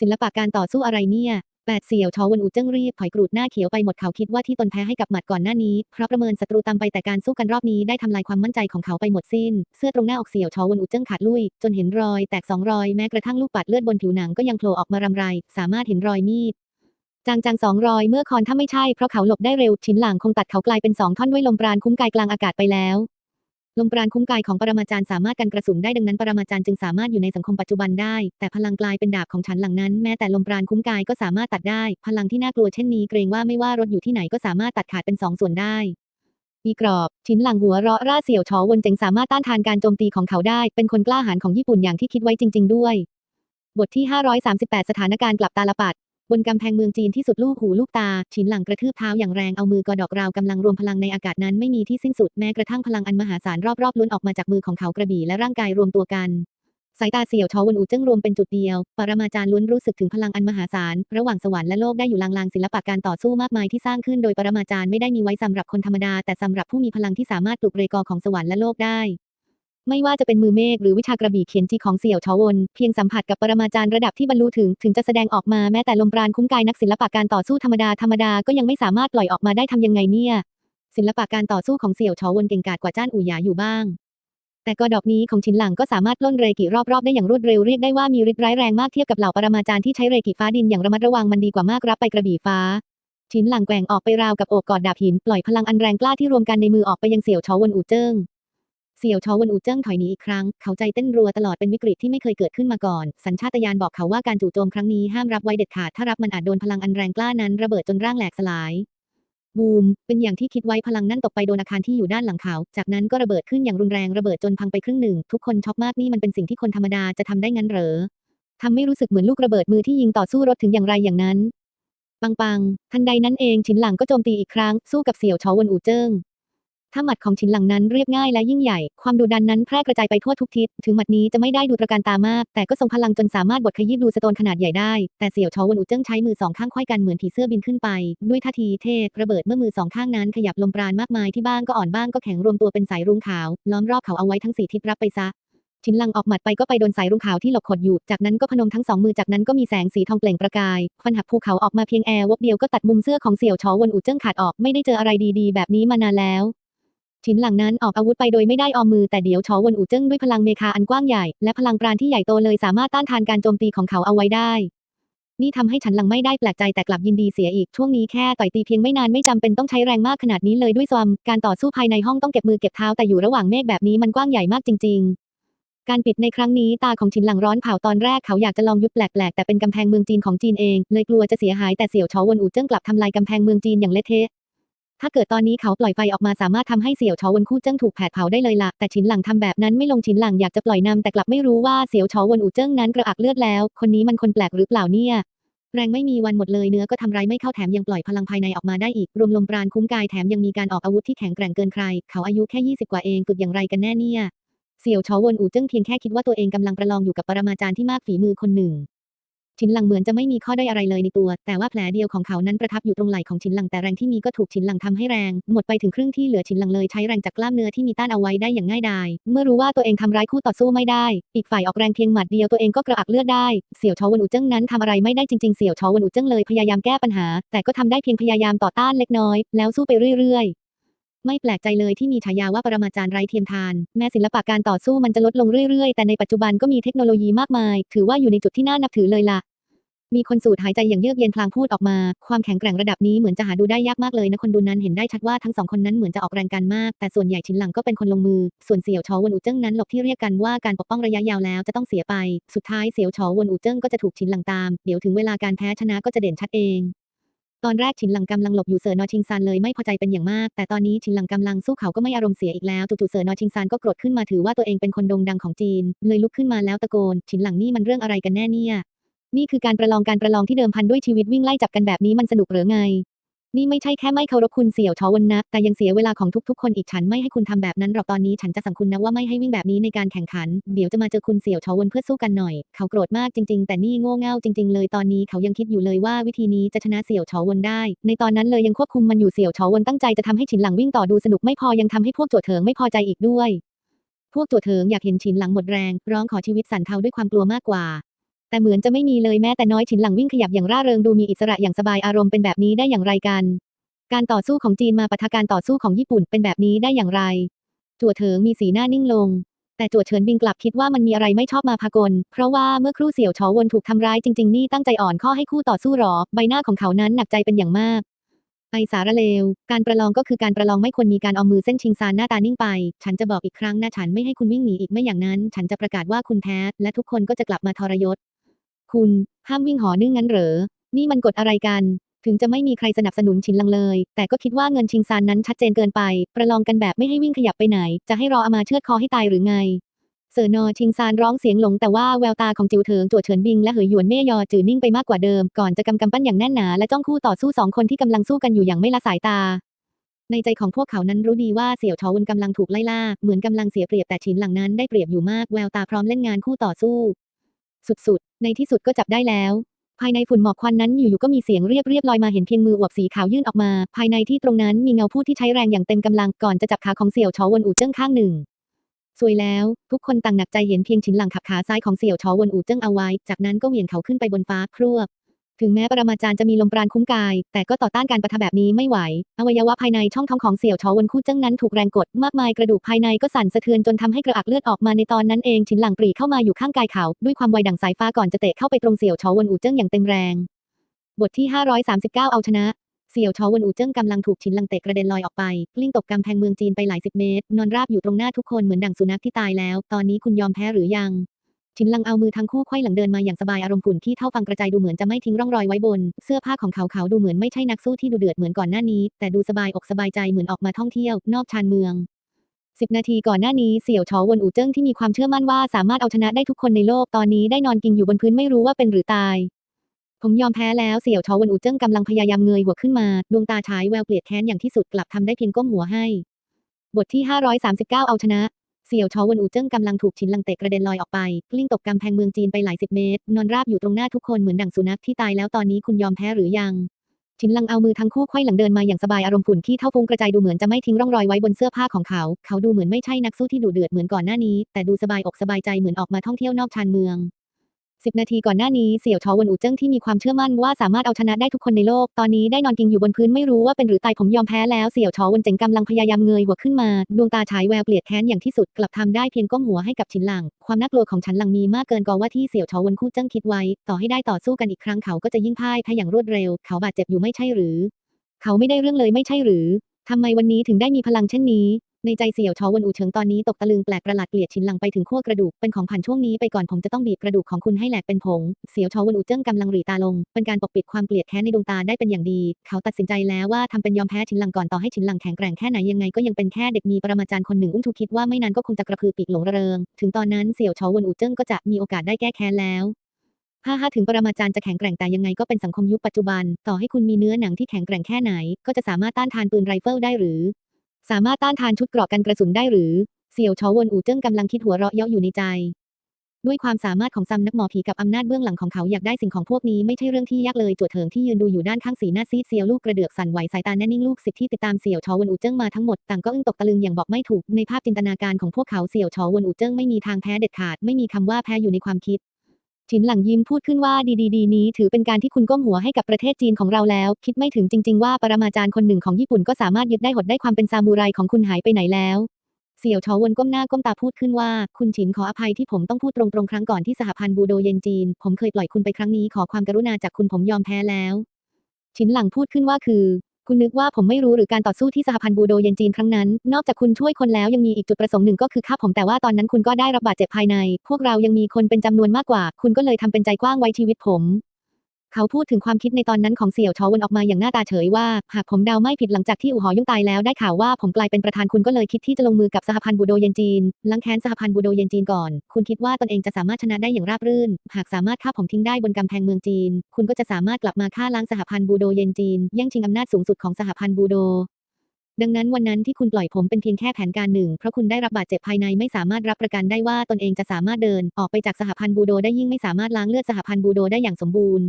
ศิลปะการต่อสู้อะไรเนี่ย แปดเสี่ยวชอวนอูเจิ้งรีบถอยกรูดหน้าเขียวไปหมดเขาคิดว่าที่ตนแพ้ให้กับหมัดก่อนหน้านี้เพราะประเมินศัตรูตามไปแต่การสู้กันรอบนี้ได้ทำลายความมั่นใจของเขาไปหมดสิ้น เสื้อตรงหน้าอกเสี่ยวชอวนอูเจิ้งขาดลุย จนเห็นรอยแตกสองรอยแม้กระทั่งลูกปัดเลือดบนผิวหนังก็ยังโผล่ออกมารำไร สามารถเห็นรอยมีดจางจางสองรอยเมื่อคอนถ้าไม่ใช่เพราะเขาหลบได้เร็วชิ้นหลังคงตัดเขากลายเป็นสองท่อนด้วยลมปราณคุ้มกายกลางอากาศไปแล้ว ลมปราณคุ้มกายของปรมาจารย์สามารถกันกระสุนได้ดังนั้นปรมาจารย์จึงสามารถอยู่ในสังคมปัจจุบันได้ แต่พลังกลายเป็นดาบของฉันหลังนั้น แม้แต่ลมปราณคุ้มกายก็สามารถตัดได้ พลังที่น่ากลัวเช่นนี้เกรงว่าไม่ว่ารถอยู่ที่ไหนก็สามารถตัดขาดเป็นสองส่วนได้มีกรอบ ชิ้นหลังหัวเราะร่าเสี่ยวชอวนเจ๋งสามารถต้านทานการโจมตีของเขาได้ เป็นคนกล้าหาญของญี่ปุ่นอย่างที่คิดไว้จริง ๆ ด้วย บทที่ 538 สถานการณ์กลับตาลปัด บนกำแพงเมืองจีนที่สุดลูกหูลูกตาฉินหลังกระทืบเท้าอย่างแรงเอามือกอดอกราวกำลังรวมพลังในอากาศนั้นไม่มีที่สิ้นสุดแม้กระทั่งพลังอันมหาศาลรอบๆล้วนออกมาจากมือของเขากระบี่และร่างกายรวมตัวกันสายตาเสี่ยวชอวนอูเจิ้งรวมเป็นจุดเดียว ปรมาจารย์ล้วนรู้สึกถึงพลังอันมหาศาล ระหว่างสวรรค์และโลกได้อยู่ลางๆศิลปะการต่อสู้มากมายที่สร้างขึ้นโดยปรมาจารย์ไม่ได้มีไว้สำหรับคนธรรมดา แต่สำหรับผู้มีพลังที่สามารถปลุกเรกอของสวรรค์และโลกได้ ไม่ว่าจะเป็นมือเมฆหรือวิชากระบี่เขียนจีของเสี่ยวชอวน เพียงสัมผัสกับปรมาจารย์ระดับที่บรรลุถึง ถึงจะแสดงออกมาแม้แต่ลมปราณคุ้มกายนักศิลปะการต่อสู้ธรรมดาธรรมดาก็ยังไม่สามารถปล่อยออกมาได้ทำยังไงเนี่ย ศิลปะการต่อสู้ของเสี่ยวชอวนเก่งกาจกว่าจ้านอู่หยาอยู่บ้าง แต่ก็ดอกนี้ของชินหลังก็สามารถล้นเรกิรอบๆได้อย่างรวดเร็วเรียกได้ว่ามีฤทธิ์ร้ายแรงมากเทียบกับเหล่าปรมาจารย์ที่ใช้เรกิฟ้าดินอย่างระมัดระวังมันดีกว่ามากรับไปกระบี่ฟ้าชินหลังแกว่งออกไปราวกับโอบกอดดาบหินปล่อยพลังอันแรงกล้าที่รวมกันในมือออกไปยังเสี่ยวชอวนอูเจิ้ง เสี่ยวชอวนอูเจิ้งถอยหนีอีกครั้ง เขาใจเต้นรัวตลอดเป็นวิกฤตที่ไม่เคยเกิดขึ้นมาก่อน สัญชาตญาณบอกเขาว่าการจู่โจมครั้งนี้ห้ามรับไว้เด็ดขาดถ้ารับมันอาจโดนพลังอันแรงกล้านั้นระเบิดจนร่างแหลกสลาย บูม เป็นอย่างที่คิดไว้พลังนั่นตกไปโดนอาคารที่อยู่ด้านหลังเขา จากนั้นก็ระเบิดขึ้นอย่างรุนแรงระเบิดจนพังไปครึ่งหนึ่ง ทุกคนช็อกมากนี่มันเป็นสิ่งที่คนธรรมดาจะทำได้งั้นเหรอทำไม่รู้สึกเหมือนลูกระเบิดมือที่ยิงต่อสู้รถถึงอย่างไรอย่างนั้นปังปังทันใดนั้นเองฉินหลังก็โจมตีอีกครั้งสู้กับเสี่ยวชอวนอูเจิ้ง ถ้าหมัดของฉินหลังนั้นเรียบง่ายและยิ่งใหญ่ ความดุดันนั้นแพร่กระจายไปทั่วทุกทิศ ถึงหมัดนี้จะไม่ได้ดูตระการตามาก แต่ก็ทรงพลังจนสามารถบดขยี้ดูสโตนขนาดใหญ่ได้ แต่เสี่ยวชอวนอูเจิ้งใช้มือสองข้างควยกันเหมือนผีเสื้อบินขึ้นไป ด้วยท่าทีเท่ระเบิดเมื่อมือสองข้างนั้นขยับลมปราณมากมายที่บ้างก็อ่อนบ้างก็แข็งรวมตัวเป็นสายรุ้งขาว ล้อมรอบเขาเอาไว้ทั้งสี่ทิศรับไปซะชินหลังออกหมัดไปก็ไปโดนสายรุ้งขาวที่หลบขดอยู่ จากนั้นก็พนมทั้งสองมือ จากนั้นก็มีแสงสีทองเปล่งประกาย ฟันหักภูเขาออกมาเพียงแอร์วบเดียวก็ตัดมุมเสื้อของเสี่ยวชอวนอูเจิ้งขาดออก ไม่ได้เจออะไรดีๆ แบบนี้มานานแล้ว ชินหลังนั้นออกอาวุธไปโดยไม่ได้ออมมือแต่เดี๋ยวชอวนอูเจิ้งด้วยพลังเมคาอันกว้างใหญ่และพลังปราณที่ใหญ่โตเลยสามารถต้านทานการโจมตีของเขาเอาไว้ได้ นี่ทำให้ฉันหลังไม่ได้แปลกใจแต่กลับยินดีเสียอีกช่วงนี้แค่ต่อยตีเพียงไม่นานไม่จำเป็นต้องใช้แรงมากขนาดนี้เลยด้วยซ้ำการต่อสู้ภายในห้องต้องเก็บมือเก็บเท้าแต่อยู่ระหว่างเมฆแบบนี้มันกว้างใหญ่มากจริง ๆการปิดในครั้งนี้ตาของชินหลังร้อนเผาตอนแรกเขาอยากจะลองยุบแปลกๆแต่เป็นกำแพงเมืองจีนของจีนเอง เลยกลัวจะเสียหายแต่เสี่ยวชอวนอูเจิ้งกลับทำลายกำแพงเมืองจีนอย่างเละเทะ ถ้าเกิดตอนนี้เขาปล่อยไฟออกมาสามารถทำให้เสี่ยวชอวนคู่เจิ้งถูกแผดเผาได้เลยล่ะแต่ฉินหลังทำแบบนั้นไม่ลงฉินหลังอยากจะปล่อยนำแต่กลับไม่รู้ว่าเสี่ยวชอวนอูเจิ้งนั้นกระอักเลือดแล้ว คนนี้มันคนแปลกหรือเปล่าเนี่ยแรงไม่มีวันหมดเลยเนื้อก็ทำร้ายไม่เข้าแถมยังปล่อยพลังภายในออกมาได้อีก รวมลมปราณคุ้มกายแถมยังมีการออกอาวุธที่แข็งแกร่งเกินใคร เขาอายุแค่ 20 กว่าเองฝึกอย่างไรกันแน่เนี่ย เสี่ยวชอวนอูเจิ้งเพียงแค่คิดว่าตัวเองกำลังประลองอยู่กับปรมาจารย์ที่มากฝีมือคนหนึ่ง ชินหลังเหมือนจะไม่มีข้อได้อะไรเลยในตัว แต่ว่าแผลเดียวของเขานั้นประทับอยู่ตรงไหล่ของชินหลังแต่แรงที่มีก็ถูกชินหลังทำให้แรง หมดไปถึงครึ่งที่เหลือชินหลังเลยใช้แรงจากกล้ามเนื้อที่มีต้านเอาไว้ได้อย่างง่ายดาย เมื่อรู้ว่าตัวเองทำร้ายคู่ต่อสู้ไม่ได้ อีกฝ่ายออกแรงเพียงหมัดเดียวตัวเองก็กระอักเลือดได้ เสี่ยวชอวนอูเจิ้งนั้นทำอะไรไม่ได้จริงๆ เสี่ยวชอวนอูเจิ้งเลยพยายามแก้ปัญหา แต่ก็ทำได้เพียงพยายามต่อต้านเล็กน้อย แล้วสู้ไปเรื่อย ไม่แปลกใจเลยที่มีฉายาว่าปรมาจารย์ไร้เทียมทาน แม้ศิลปะการต่อสู้มันจะลดลงเรื่อยๆ แต่ในปัจจุบันก็มีเทคโนโลยีมากมาย ถือว่าอยู่ในจุดที่น่านับถือเลยล่ะ มีคนสูดหายใจอย่างเยือกเย็นพลางพูดออกมา ความแข็งแกร่งระดับนี้เหมือนจะหาดูได้ยากมากเลยนะคนดูนั้นเห็นได้ชัดว่าทั้งสองคนนั้นเหมือนจะออกแรงกันมาก แต่ส่วนใหญ่ชิ้นหลังก็เป็นคนลงมือ ส่วนเสี่ยวชอวนอูเจิ้งนั้นหลบที่เรียกกันว่าการปกป้องระยะยาวแล้วจะต้องเสียไป สุดท้ายเสี่ยวชอวนอูเจิ้งก็จะถูกชิ้นหลังตาม เดี๋ยวถึงเวลาการแพ้ชนะก็จะเด่นชัดเอง ตอนแรกฉินหลังกำลังหลบอยู่เสือนอชิงซานเลยไม่พอใจเป็นอย่างมาก แต่ตอนนี้ฉินหลังกำลังสู้เขาก็ไม่อารมณ์เสียอีกแล้วจู่ๆเสือนอชิงซานก็โกรธขึ้นมาถือว่าตัวเองเป็นคนโด่งดังของจีน เลยลุกขึ้นมาแล้วตะโกนฉินหลังนี่มันเรื่องอะไรกันแน่เนี่ย นี่คือการประลองการประลองที่เดิมพันด้วยชีวิตวิ่งไล่จับกันแบบนี้มันสนุกหรือไง นี่ไม่ใช่แค่ไม่เคารพคุณเสี่ยวชอวันนะแต่ยังเสียเวลาของทุกๆ คนอีกฉันไม่ให้คุณทำแบบนั้นหรอกตอนนี้ฉันจะสั่งคุณนะว่าไม่ให้วิ่งแบบนี้ในการแข่งขัน เดี๋ยวจะมาเจอคุณเสี่ยวชอวันเพื่อสู้กันหน่อย เขาโกรธมากจริง ๆ แต่นี่โง่เง่าจริง ๆ เลยตอนนี้เขายังคิดอยู่เลยว่าวิธีนี้จะชนะเสี่ยวชอวันได้ ในตอนนั้นเลยยังควบคุมมันอยู่เสี่ยวชอวันตั้งใจจะทำให้ฉินหลังวิ่งต่อดูสนุกไม่พอยังทำให้พวกโจวเถิงไม่พอใจอีกด้วย พวกโจวเถิงอยากเห็นฉินหลังหมดแรง ร้องขอชีวิตสั่นเทาด้วยความกลัวมากกว่า แต่เหมือนจะไม่มีเลยแม้แต่น้อยฉินหลังวิ่งขยับอย่างร่าเริงดูมีอิสระอย่างสบายอารมณ์เป็นแบบนี้ได้อย่างไรกัน การต่อสู้ของจีนมาปะทะการต่อสู้ของญี่ปุ่นเป็นแบบนี้ได้อย่างไร จั่วเถิงมีสีหน้านิ่งลง แต่จั่วเฉินบิงกลับคิดว่ามันมีอะไรไม่ชอบมาพากล เพราะว่าเมื่อครู่เสี่ยวชอวนถูกทำร้ายจริงๆนี่ตั้งใจอ่อนข้อให้คู่ต่อสู้หรอ ใบหน้าของเขานั้นหนักใจเป็นอย่างมากไอสารเลว การประลองก็คือการประลองไม่ควรมีการเอามือเส้นชิงซานหน้าตานิ่งไป ฉันจะบอกอีกครั้งนะฉันไม่ให้คุณวิ่งหนีอีกไม่อย่างนั้น ฉันจะประกาศว่าคุณแพ้ และทุกคนก็จะกลับมาทรยศ คุณ ห้ามวิ่งหอนึ่งงั้นเหรอ นี่มันกฎอะไรกัน ถึงจะไม่มีใครสนับสนุนชินลังเลย แต่ก็คิดว่าเงินชิงซานนั้นชัดเจนเกินไป ประลองกันแบบไม่ให้วิ่งขยับไปไหน จะให้รออามาเชือดคอให้ตายหรือไง เสอนอชิงซานร้องเสียงหลงแต่ว่าแววตาของจิวเถิงจั่วเฉินบิงและเหยหยวนเม่ยอจือนิ่งไปมากกว่าเดิม ก่อนจะกำกำปั้นอย่างแน่นหนาและจ้องคู่ต่อสู้สองคนที่กำลังสู้กันอยู่อย่างไม่ละสายตาในใจของพวกเขานั้นรู้ดีว่าเสี่ยวชอวุนกำลังถูกไล่ล่า เหมือนกำลังเสียเปรียบแต่ฉินหลังนั้นได้เปรียบอยู่มากแววตาพร้อมเล่นงานคู่ต่อสู้ สุดๆ ในที่สุดก็จับได้แล้ว ภายในฝุ่นหมอกควันนั้นอยู่ๆก็มีเสียงเรียบเรียบลอยมาเห็นเพียงมืออวบสีขาวยื่นออกมา ภายในที่ตรงนั้นมีเงาผู้ที่ใช้แรงอย่างเต็มกำลังก่อนจะจับขาของเสี่ยวชอวนอู่เจิ้งข้างหนึ่งสวยแล้ว ทุกคนต่างหนักใจเห็นเพียงชิ้นหลังขับขาซ้ายของเสี่ยวชอวนอู่เจิ้งเอาไว้ จากนั้นก็เหวี่ยงเขาขึ้นไปบนฟ้าครวบ ถึงแม้ปรมาจารย์จะมีลมปราณคุ้มกาย แต่ก็ต่อต้านการปะทะแบบนี้ไม่ไหว อวัยวะภายในช่องท้องของเสี่ยวชอวนคู่เจิ้งนั้นถูกแรงกดมากมายกระดูกภายในก็สั่นสะเทือนจนทำให้กระอักเลือดออกมาในตอนนั้นเองฉินหลังปรีเข้ามาอยู่ข้างกายเขา ด้วยความไวดั่งสายฟ้าก่อนจะเตะเข้าไปตรงเสี่ยวชอวนอู่เจิ้งอย่างเต็มแรง บทที่ 539 เอาชนะเสี่ยวชอวนอู่เจิ้งกำลังถูกฉินหลังเตะกระเด็นลอยออกไปกลิ้งตกกำแพงเมืองจีนไปหลายสิบเมตร นอนราบอยู่ตรงหน้าทุกคนเหมือนดั่งสุนัขที่ตายแล้ว ตอนนี้คุณยอมแพ้หรือยัง ฉินลังเอามือทั้งคู่ไขว้หลังเดินมาอย่างสบายอารมณ์ขุ่นที่เท่าฟังกระจายดูเหมือนจะไม่ทิ้งร่องรอยไว้บน เสื้อผ้าของเขาเขาดูเหมือนไม่ใช่นักสู้ที่ดูเดือดเหมือนก่อนหน้านี้ แต่ดูสบายอกสบายใจเหมือนออกมาท่องเที่ยวนอกชานเมืองสิบนาทีก่อนหน้านี้เสี่ยวชอวนอู่เจิ้งที่มีความเชื่อมั่นว่าสามารถเอาชนะได้ทุกคนในโลกตอนนี้ได้นอนกินอยู่บนพื้นไม่รู้ว่าเป็นหรือตาย ผมยอมแพ้แล้วเสี่ยวชอวนอู่เจิ้งกำลังพยายามเงยหัวขึ้นมาดวงตาฉายแววเกลียดแค้นอย่างที่สุดกลับทำได้เพียงก้มหัวให้ บทที่ 539 เอาชนะ เสี่ยวชอวนอู่เจิ้งกำลังถูกฉินลังเตะกระเด็นลอยออกไปกลิ้งตกกำแพงเมืองจีนไปหลายสิบเมตร นอนราบอยู่ตรงหน้าทุกคนเหมือนดั่งสุนัขที่ตายแล้วตอนนี้คุณยอมแพ้หรือยังชินลังเอามือทั้งคู่ไขว้หลังเดินมาอย่างสบายอารมณ์ขุ่นที่เท่าฟุ้งกระจายดูเหมือนจะไม่ทิ้งร่องรอยไว้บนเสื้อผ้าของเขา เขาดูเหมือนไม่ใช่นักสู้ที่ดุเดือดเหมือนก่อนหน้านี้ แต่ดูสบายอกสบายใจเหมือนออกมาท่องเที่ยวนอกชานเมือง สิบนาทีก่อนหน้านี้เสี่ยวชอวนอู่เจิ้งที่มีความเชื่อมั่นว่าสามารถเอาชนะได้ทุกคนในโลก ตอนนี้ได้นอนกิงอยู่บนพื้นไม่รู้ว่าเป็นหรือตายผมยอมแพ้แล้วเสี่ยวชอวนเจ๋งกำลังพยายามเงยหัวขึ้นมาดวงตาฉายแววเกลียดแค้นอย่างที่สุดกลับทำได้เพียงก้มหัวให้กับฉินหลัง ความน่ากลัวของฉันหลังมีมากเกินกว่าที่เสี่ยวชอวนคู่เจิ้งคิดไว้ ต่อให้ได้ต่อสู้กันอีกครั้งเขาก็จะยิ่งพ่ายแพ้อย่างรวดเร็ว เขาบาดเจ็บอยู่ไม่ใช่หรือ เขาไม่ได้เรื่องเลยไม่ใช่หรือทำไมวันนี้ถึงได้มีพลังเช่นนี้ ในใจเสี่ยวชอวนอูเฉิงตอนนี้ตกตะลึงแปลกประหลาดเกลียดชินหลังไปถึงขั้วกระดูกเป็นของผ่านช่วงนี้ไปก่อนผมจะต้องบีบกระดูกของคุณให้แหลกเป็นผง เสี่ยวชอวนอูเจิ้งกำลังหรีตาลง เป็นการปกปิดความเกลียดแค้นในดวงตาได้เป็นอย่างดี เขาตัดสินใจแล้วว่าทำเป็นยอมแพ้ชินหลังก่อนต่อให้ชินหลังแข็งแกร่งแค่ไหนยังไงก็ยังเป็นแค่เด็กมีปรมาจารย์คนหนึ่งอุ้มทูคิดว่าไม่นานก็คงจะกระพือปีกหลงระเริง ถึงตอนนั้นเสี่ยวชอวนอูเจิ้งก็จะมีโอกาสได้แก้แค้นแล้วถ้าห้าถึงปรมาจารย์จะแข็งแกร่งแต่ยังไงก็เป็นสังคมยุคปัจจุบัน ต่อให้คุณมีเนื้อหนังที่แข็งแกร่งแค่ไหน ก็จะสามารถต้านทานปืนไรเฟิลได้หรือ สามารถต้านทานชุดเกราะกันกระสุนได้หรือ เสี่ยวชอวนอูเจิ้งกำลังคิดหัวเราะเยาะอยู่ในใจ ด้วยความสามารถของซัมนักหมอผีกับอำนาจเบื้องหลังของเขาอยากได้สิ่งของพวกนี้ไม่ใช่เรื่องที่ยากเลยจวดเถิงที่ยืนดูอยู่ด้านข้างสีหน้าซีดเซียวลูกกระเดือกสั่นไหวสายตาแน่นิ่งลูกศิษย์ที่ติดตามเสี่ยวชอวนอูเจิ้งมาทั้งหมดต่างก็อึ้งตกตะลึงอย่างบอกไม่ถูกในภาพจินตนาการของพวกเขาเสี่ยวชอวนอูเจิ้งไม่มีทางแพ้เด็ดขาดไม่มีคำว่าแพ้อยู่ในความคิด ฉินหลังยิ้มพูดขึ้นว่าดีดีดีนี้ถือเป็นการที่คุณก้มหัวให้กับประเทศจีนของเราแล้ว คิดไม่ถึงจริง ๆ ว่าปรมาจารย์คนหนึ่งของญี่ปุ่นก็สามารถยึดได้หดได้ความเป็นซามูไรของคุณหายไปไหนแล้วเสี่ยวชอวนก้มหน้าก้มตาพูดขึ้นว่า คุณฉินขออภัยที่ผมต้องพูดตรงๆครั้งก่อนที่สหพันธ์บูโดเย็นจีน ผมเคยปล่อยคุณไปครั้งนี้ขอความกรุณาจากคุณผมยอมแพ้แล้ว ฉินหลังพูดขึ้นว่าคือ คุณนึกว่าผมไม่รู้หรือการต่อสู้ที่สหพันธ์บูโดเย็นจีนครั้งนั้น นอกจากคุณช่วยคนแล้วยังมีอีกจุดประสงค์หนึ่งก็คือฆ่าผมแต่ว่าตอนนั้นคุณก็ได้รับบาดเจ็บภายใน พวกเรายังมีคนเป็นจำนวนมากกว่า คุณก็เลยทำเป็นใจกว้างไว้ชีวิตผม เขาพูดถึงความคิดในตอนนั้นของเสี่ยวชอวนออกมาอย่างหน้าตาเฉยว่า หากผมเดาไม่ผิดหลังจากที่อู่หอยุ่งตายแล้วได้ข่าวว่าผมกลายเป็นประธานคุณก็เลยคิดที่จะลงมือกับสหพันธ์บูโดเยนจีนล้างแค้นสหพันธ์บูโดเยนจีนก่อน คุณคิดว่าตนเองจะสามารถชนะได้อย่างราบรื่น หากสามารถฆ่าผมทิ้งได้บนกำแพงเมืองจีน คุณก็จะสามารถกลับมาฆ่าล้างสหพันธ์บูโดเยนจีนแย่งชิงอำนาจสูงสุดของสหพันธ์บูโดดังนั้นวันนั้นที่คุณปล่อยผมเป็นเพียงแค่แผนการหนึ่ง เพราะคุณได้รับบาดเจ็บภายในไม่สามารถรับประกันได้ว่าตนเองจะสามารถเดิน ออกไปจากสหพันธ์บูโดได้ยิ่งไม่สามารถล้างเลือดสหพันธ์บูโดได้อย่างสมบูรณ์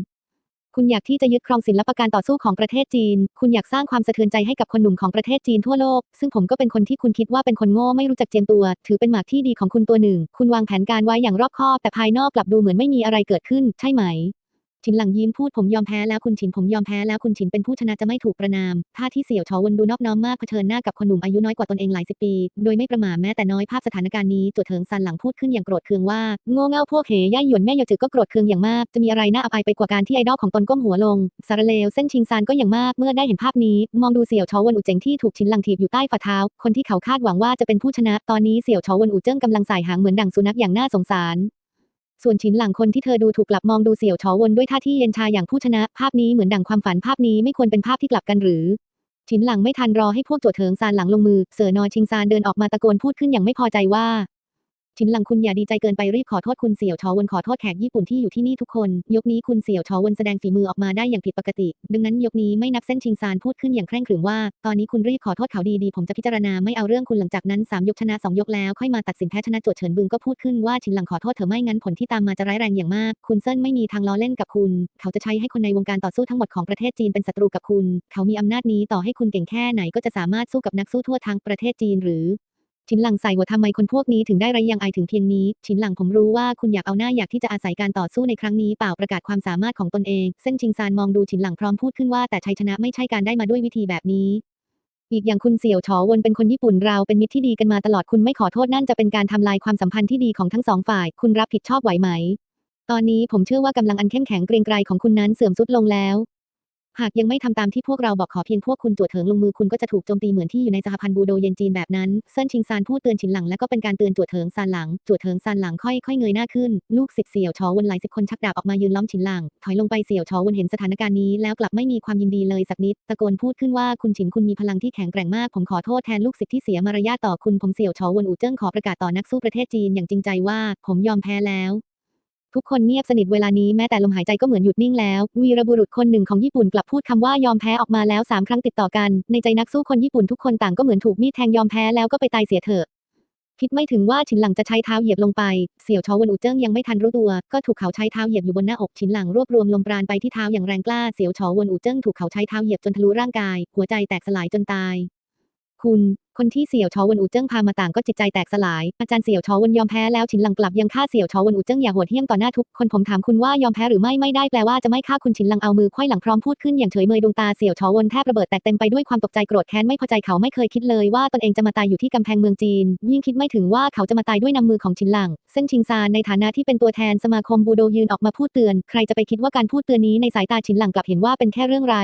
คุณอยากที่จะยึดครองศิลปการต่อสู้ของประเทศจีน คุณอยากสร้างความสะเทือนใจให้กับคนหนุ่มของประเทศจีนทั่วโลก ซึ่งผมก็เป็นคนที่คุณคิดว่าเป็นคนโง่ไม่รู้จักเจียมตัว ถือเป็นหมากที่ดีของคุณตัวหนึ่ง คุณวางแผนการไว้อย่างรอบคอบ แต่ภายนอกกลับดูเหมือนไม่มีอะไรเกิดขึ้น ใช่ไหม ชินหลังยิ้มพูดผมยอมแพ้แล้วคุณฉินผมยอมแพ้แล้วคุณฉินเป็นผู้ชนะจะไม่ถูกประนามท่าที่เสี่ยวชอวนดูนอบน้อมมากเผชิญหน้ากับคนหนุ่มอายุน้อยกว่าตนเองหลายสิบปี โดยไม่ประมาทแม้แต่น้อยภาพสถานการณ์นี้ตัวเถิงซันหลังพูดขึ้นอย่างโกรธเคืองว่าโง่เง่าพวกเหย่าหยวนแม่ยอจือก็โกรธเคืองอย่างมาก จะมีอะไรน่าอับอายไปกว่าการที่ไอดอลของตนก้มหัวลงสารเลวเส้นชิงซานก็อย่างมากเมื่อได้เห็นภาพนี้ มองดูเสี่ยวชอวนอูเจ๋งที่ถูกชินหลังถีบอยู่ใต้ฝ่าเท้า คนที่เขาคาดหวังว่าจะเป็นผู้ชนะ ตอนนี้เสี่ยวชอวนอูเจิ้งกำลังสายหางเหมือนดั่งสุนัขอย่างน่าสงสาร ส่วนฉินหลังคนที่เธอดูถูกกลับมองดูเสี่ยวชอวนด้วยท่าที่เย็นชาอย่างผู้ชนะ ภาพนี้เหมือนดั่งความฝันภาพนี้ไม่ควรเป็นภาพที่กลับกันหรือ ฉินหลังไม่ทันรอให้พวกโจเถิงซานหลังลงมือ เสือนอชิงซานเดินออกมาตะโกนพูดขึ้นอย่างไม่พอใจว่า ฉินหลังคุณอย่าดีใจเกินไปรีบขอโทษคุณเสี่ยวชอวนขอโทษแขกญี่ปุ่นที่อยู่ที่นี่ทุกคน ยกนี้คุณเสี่ยวชอวนแสดงฝีมือออกมาได้อย่างผิดปกติ ดังนั้นยกนี้ไม่นับเส้นชิงซานพูดขึ้นอย่างเคร่งขรึมว่า ตอนนี้คุณรีบขอโทษเขาดีๆผมจะพิจารณาไม่เอาเรื่องคุณหลังจากนั้นสามยกชนะสองยกแล้วค่อยมาตัดสินแพ้ชนะโจวเฉินบึงก็พูดขึ้นว่าฉินหลังขอโทษเธอไม่งั้นผลที่ตามมาจะร้ายแรงอย่างมาก คุณเซินไม่มีทางล้อเล่นกับคุณ เขาจะใช้ให้คนในวงการต่อสู้ทั้งหมดของประเทศจีนเป็นศัตรูกับคุณ เขามีอำนาจนี้ต่อให้คุณเก่งแค่ไหนก็จะสามารถสู้กับนักสู้ทั่วทั้งประเทศจีนหรือ ชินหลังใส่หัวทำไมคนพวกนี้ถึงได้ไรยังอายถึงเพียงนี้ชินหลังผมรู้ว่าคุณอยากเอาหน้าอยากที่จะอาศัยการต่อสู้ในครั้งนี้เปล่าประกาศความสามารถของตนเอง เส้นชิงซานมองดูชินหลังพร้อมพูดขึ้นว่าแต่ชัยชนะไม่ใช่การได้มาด้วยวิธีแบบนี้ อีกอย่างคุณเสี่ยวฉอวนเป็นคนญี่ปุ่นเราเป็นมิตรที่ดีกันมาตลอดคุณไม่ขอโทษนั่นจะเป็นการทำลายความสัมพันธ์ที่ดีของทั้งสองฝ่าย คุณรับผิดชอบไหวไหม ตอนนี้ผมเชื่อว่ากำลังอันเข้มแข็งเกรียงไกรของคุณนั้นเสื่อมทรุดลงแล้ว หากยังไม่ทำตามที่พวกเราบอกขอเพียงพวกคุณจวดเถิงลงมือคุณก็จะถูกโจมตีเหมือนที่อยู่ในสหพันธ์บูโดเยนจีนแบบนั้นเซินชิงซานพูดเตือนฉินหลังและก็เป็นการเตือนจวดเถิงซานหลังจวดเถิงซานหลังค่อยค่อยเงยหน้าขึ้น ลูกศิษย์เสี่ยวชอวนหลายสิบคนชักดาบออกมายืนล้อมฉินหลัง ถอยลงไปเสี่ยวชอวนเห็นสถานการณ์นี้แล้วกลับไม่มีความยินดีเลยสักนิดตะโกนพูดขึ้นว่าคุณฉินคุณมีพลังที่แข็งแกร่งมาก ผมขอโทษแทนลูกศิษย์ที่เสียมารยาทต่อคุณผมเสี่ยวชอวนอูเจิ้งขอประกาศต่อนักสู้ประเทศจีนอย่างจริงใจว่า ผมยอมแพ้แล้ว ทุกคนเงียบสนิทเวลานี้แม้แต่ลมหายใจก็เหมือนหยุดนิ่งแล้ว วีรบุรุษคนหนึ่งของญี่ปุ่นกลับพูดคำว่ายอมแพ้ออกมาแล้วสามครั้งติดต่อกัน ในใจนักสู้คนญี่ปุ่นทุกคนต่างก็เหมือนถูกมีดแทงยอมแพ้แล้วก็ไปตายเสียเถอะ คิดไม่ถึงว่าฉินหลังจะใช้เท้าเหยียบลงไป เสี่ยวชอวนอูเจิ้งยังไม่ทันรู้ตัว ก็ถูกเขาใช้เท้าเหยียบอยู่บนหน้าอกฉินหลังรวบรวมลมปราณไปที่เท้าอย่างแรงกล้าเสี่ยวชอวนอูเจิ้งถูกเขาใช้เท้าเหยียบจนทะลุร่างกาย หัวใจแตกสลายจนตาย คุณ คนที่เสี่ยวชอวนอูเจิ้งพามาต่างก็จิตใจแตกสลาย อาจารย์เสี่ยวชอวนยอมแพ้แล้วฉินหลังกลับยังฆ่าเสี่ยวชอวนอูเจิ้งอย่าโหดเหี้ยมต่อหน้าทุกคนผมถามคุณว่ายอมแพ้หรือไม่ไม่ได้แปลว่าจะไม่ฆ่าคุณฉินหลังเอามือไขว้หลังพร้อมพูดขึ้นอย่างเฉยเมยดวงตาเสี่ยวชอวนแทบระเบิดแตกเต็มไปด้วยความตกใจโกรธแค้นไม่พอใจเขาไม่เคยคิดเลยว่าตนเองจะมาตายอยู่ที่กำแพงเมืองจีน ยิ่งคิดไม่ถึงว่าเขาจะมาตายด้วยน้ำมือของฉินหลัง เส้นชิงซานในฐานะที่เป็นตัวแทนสมาคมบูโดยืนออกมาพูดเตือน ใครจะไปคิดว่าการพูดเตือนนี้ในสายตาฉินหลังกลับเห็นว่าเป็นแค่เรื่องไร้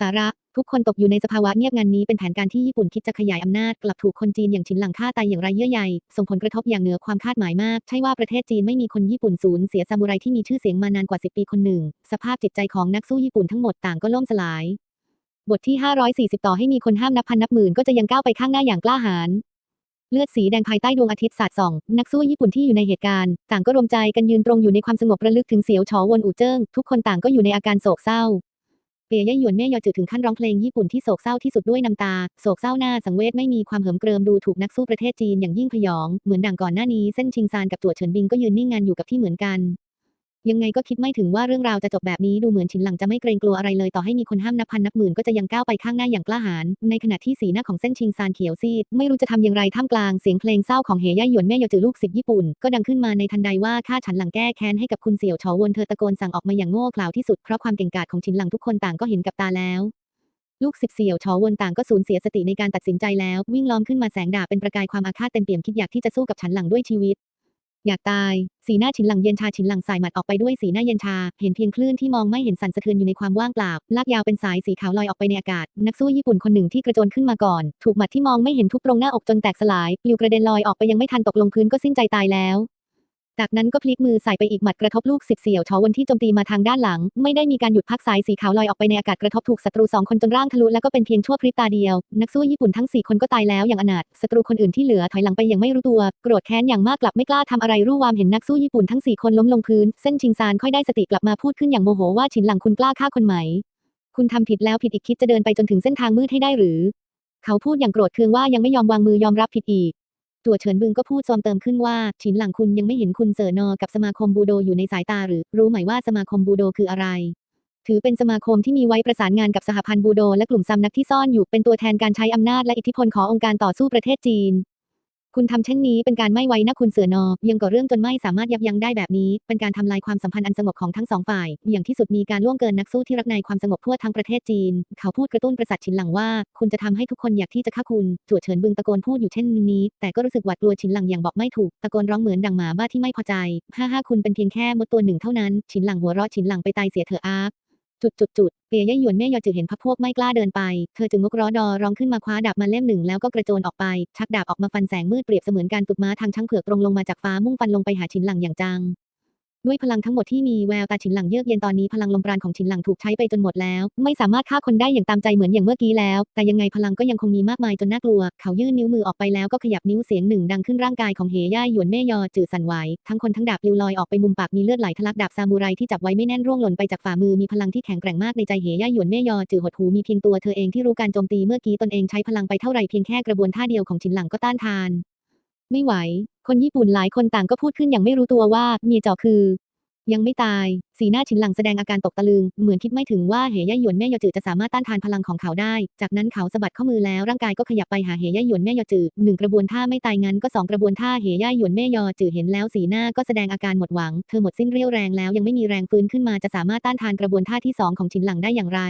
สาระ ทุกคนตกอยู่ในสภาวะเงียบงันนี้เป็นแผนการที่ญี่ปุ่นคิดจะขยายอำนาจกลับถูกคนจีนอย่างฉินหลังฆ่าตายอย่างไรเยื่อใยส่งผลกระทบอย่างเหนือความคาดหมายมาก ใช่ว่าประเทศจีนไม่มีคนญี่ปุ่นสูญเสียซามูไรที่มีชื่อเสียงมานานกว่า 10 ปีคนหนึ่ง สภาพจิตใจของนักสู้ญี่ปุ่นทั้งหมดต่างก็ล่มสลาย บทที่ 540 ต่อให้มีคนห้ามนับพันนับหมื่นก็จะยังก้าวไปข้างหน้าอย่างกล้าหาญเลือดสีแดงภายใต้ดวงอาทิตย์สาดส่อง นักสู้ญี่ปุ่นที่อยู่ในเหตุการณ์ ต่างก็รวมใจกันยืนตรงอยู่ในความสงบระลึกถึงเสียวฉอวนอูเจิ้งทุกคนต่างก็อยู่ในอาการโศกเศร้า เปียย่หยวนแม่ยอจือถึงขั้นร้องเพลงญี่ปุ่นที่โศกเศร้าที่สุดด้วยน้ำตา โศกเศร้าหน้าสังเวชไม่มีความเหิมเกริมดูถูกนักสู้ประเทศจีนอย่างยิ่งพยอง เหมือนดังก่อนหน้านี้เส้นชิงซานกับตัวเฉินบิงก็ยืนนิ่งงานอยู่กับที่เหมือนกัน ยังไงก็คิดไม่ถึงว่าเรื่องราวจะจบแบบนี้ดูเหมือนฉินหลังจะไม่เกรงกลัวอะไรเลยต่อให้มีคนห้ามนับพันนับหมื่นก็จะยังก้าวไปข้างหน้าอย่างกล้าหาญในขณะที่สีหน้าของเส้นชิงซานเขียวซีดไม่รู้จะทำอย่างไรท่ามกลางเสียงเพลงเศร้าของเฮย่าหยวนแม่ยอจือลูกศิษย์ญี่ปุ่น ก็ดังขึ้นมาในทันใดว่าข้าฉันหลังแก้แค้นให้กับคุณเสี่ยวเฉาวนเธอตะโกนสั่งออกมาอย่างโง่เขลาที่สุดเพราะความเก่งกาจของฉินหลังทุกคนต่างก็เห็นกับตาแล้วลูกศิษย์เสี่ยวชอวนต่างก็สูญเสียสติในการตัดสินใจแล้ว วิ่งล้อมขึ้นมาแสงดาบเป็นประกายความอาฆาตเต็มเปี่ยมคิดอยากที่จะสู้กับฉันหลังด้วยชีวิต อยากตาย สีหน้าฉินหลังเย็นชาฉินหลังสายหมัดออกไปด้วยสีหน้าเย็นชา เห็นเพียงคลื่นที่มองไม่เห็นสั่นสะเทือนอยู่ในความว่างเปล่า ลากยาวเป็นสายสีขาวลอยออกไปในอากาศ นักสู้ญี่ปุ่นคนหนึ่งที่กระโจนขึ้นมาก่อน ถูกหมัดที่มองไม่เห็นทุบตรงหน้าอกจนแตกสลาย ปลิวกระเด็นลอยออกไปยังไม่ทันตกลงพื้นก็สิ้นใจตายแล้ว จากนั้นก็พลิกมือใส่ไปอีกหมัดกระทบลูกศิษย์เสี่ยวชอวนที่โจมตีมาทางด้านหลัง ไม่ได้มีการหยุดพักสายสีขาวลอยออกไปในอากาศกระทบถูกศัตรูสองคนจนร่างทะลุและก็เป็นเพียงชั่วพริบตาเดียว นักสู้ญี่ปุ่นทั้งสี่คนก็ตายแล้วอย่างอนาถศัตรูคนอื่นที่เหลือถอยหลังไปอย่างไม่รู้ตัว โกรธแค้นอย่างมากกลับไม่กล้าทำอะไรรู้วามเห็นนักสู้ญี่ปุ่นทั้งสี่คนล้มลงพื้นเส้นชิงซานค่อยได้สติกลับมาพูดขึ้นอย่างโมโหว่าฉินหลังคุณกล้าฆ่าคนไหม คุณทำผิดแล้วผิดอีกคิดจะเดินไปจนถึงเส้นทางมืดให้ได้หรือ เขาพูดอย่างโกรธเคืองว่ายังไม่ยอมวางมือยอมรับผิดอีก ตัวเฉินบึงก็พูดซอมเติมขึ้นว่าฉินหลังคุณยังไม่เห็นคุณเสอนอกับสมาคมบูโดอยู่ในสายตาหรือ รู้ไหมว่าสมาคมบูโดคืออะไร ถือเป็นสมาคมที่มีไว้ประสานงานกับสหพันธ์บูโดและกลุ่มซัมนักที่ซ่อนอยู่เป็นตัวแทนการใช้อำนาจและอิทธิพลขององค์การต่อสู้ประเทศจีน คุณทำเช่นนี้เป็นการไม่ไว้หน้าคุณเสือนอ ยังก่อเรื่องจนไม่สามารถยับยั้งได้แบบนี้ เป็นการทำลายความสัมพันธ์อันสงบของทั้งสองฝ่าย อย่างที่สุดมีการล่วงเกินนักสู้ที่รักในความสงบทั่วทั้งประเทศจีน เขาพูดกระตุ้นประสาทฉินหลังว่า คุณจะทำให้ทุกคนอยากที่จะฆ่าคุณจั่วเฉินบึงตะโกนพูดอยู่เช่นนี้ แต่ก็รู้สึกหวาดกลัวฉินหลังอย่างบอกไม่ถูก ตะโกนร้องเหมือนดังหมาบ้าที่ไม่พอใจฮ่าฮ่าคุณเป็นเพียงแค่มดตัวหนึ่งเท่านั้น ฉินหลังหัวเราะฉินหลังไปตายเสียเถอะอาบ จุดจุดจุดเปียย่หยวนแม่ยอจือเห็นพักพวกไม่กล้าเดินไป เธอจึงงกร้อดอร้องขึ้นมาคว้าดาบมาเล่มหนึ่งแล้วก็กระโจนออกไป ชักดาบออกมาฟันแสงมืดเปรียบเสมือนการฝึกม้าทางช่างเผือกตรงลงมาจากฟ้ามุ่งฟันลงไปหาชินหลังอย่างจัง ด้วยพลังทั้งหมดที่มีแววตาฉินหลังเยือกเย็นตอนนี้พลังลมปราณของฉินหลังถูกใช้ไปจนหมดแล้ว ไม่สามารถฆ่าคนได้อย่างตามใจเหมือนอย่างเมื่อกี้แล้ว แต่ยังไงพลังก็ยังคงมีมากมายจนน่ากลัว เขายื่นนิ้วมือออกไปแล้วก็ขยับนิ้วเสียงหนึ่งดังขึ้นร่างกายของเฮย่าหยวนแม่ยอจือสั่นไหวทั้งคนทั้งดาบลิวลอยออกไปมุมปากมีเลือดไหลทะลักดาบซามูไรที่จับไว้ไม่แน่นร่วงหล่นไปจากฝ่ามือมีพลังที่แข็งแกร่งมากในใจเฮย่าหยวนแม่ยอจือหดหูมีเพียงตัวเธอเองที่รู้การโจมตีเมื่อกี้ตนเองใช้พลังไปเท่าไรเพียงแค่กระบวนท่าเดียวของฉินหลังก็ต้านทาน ไม่ไหว คนญี่ปุ่นหลายคนต่างก็พูดขึ้นอย่างไม่รู้ตัวว่าเมียจ่อคือ ยังไม่ตาย สีหน้าฉินหลังแสดงอาการตกตะลึง เหมือนคิดไม่ถึงว่าเหย่าหยวนแม่ยอจือจะสามารถต้านทานพลังของเขาได้ จากนั้นเขาสะบัดข้อมือแล้วร่างกายก็ขยับไปหาเหย่าหยวนแม่ยอจือหนึ่งกระบวนท่าไม่ตายงั้นก็สองกระบวนท่าเหย่าหยวนแม่ยอจือเห็นแล้วสีหน้าก็แสดงอาการหมดหวัง เธอหมดสิ้นเรี่ยวแรงแล้วยังไม่มีแรงฟื้นขึ้นมาจะสามารถต้านทานกระบวนท่าที่สองของฉินหลังได้อย่างไร